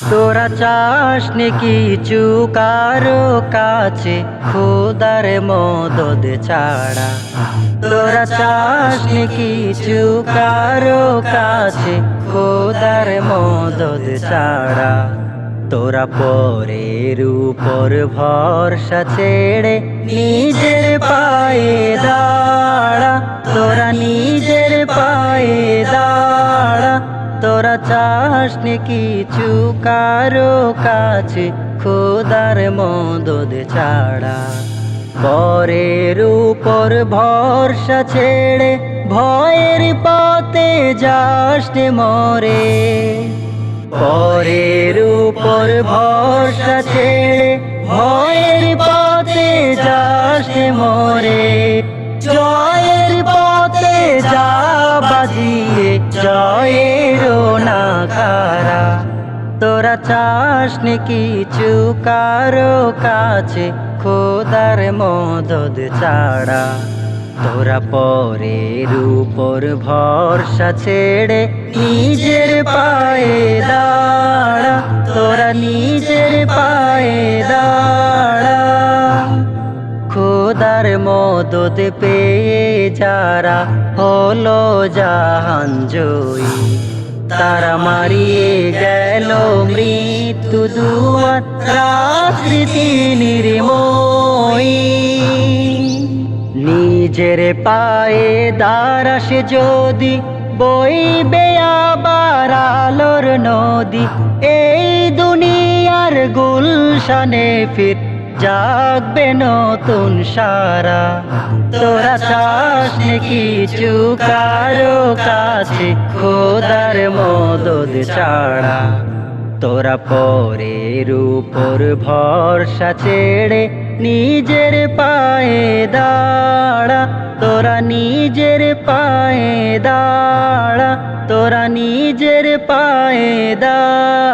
তোরা চাস কিছু কারও কাছে? খোদার মদদ ছাড়া। তোরা চাস কিছু কারও কাছে? খোদার মদদ ছাড়া। তোরা পরের উপর ভরসা ছেড়ে নিজের পায়ে তোরা চাস কিছু কারও কাছে? খোদার মদদ ছাড়া। পরের উপর ভরসা ছেড়ে ভয়ের পথে যাস নে মরে। পরের উপর ভরসা ছেড়ে ভয়ের পথে যাস নে মরে। জয়ের পথে যা বাজিয়ে, জয়ের নাকারা তোরা চাস কিছু কারও কাছে? খোদার মদদ ছাড়া। তোরা পরের উপর ভরসা ছেড়ে নিজের পায়ে দাঁড়া। তোরা নিজের পায়ে দাঁড়া। খোদার মদদ পেয়ে যারা হলো জাহান জয়ী। তারা মারিয়ে গেল মৃত্যু দুয়ার রাত্রি নির্ময়ী। নিজের পায়ে দারাস যদি বইবে আবার আলোর নদী, এই দুনিয়ার গুলশানে ফির জাগবে নতুন সারা। তোরা চাস কিছু কারও কাছে খোদার মদদ ছাড়া। তোরা পরের উপর ভরসা ছেড়ে নিজের পায়ে দাঁড়া। তোরা নিজের পায়ে দাঁড়া। তোরা নিজের পায়ে দাঁড়া।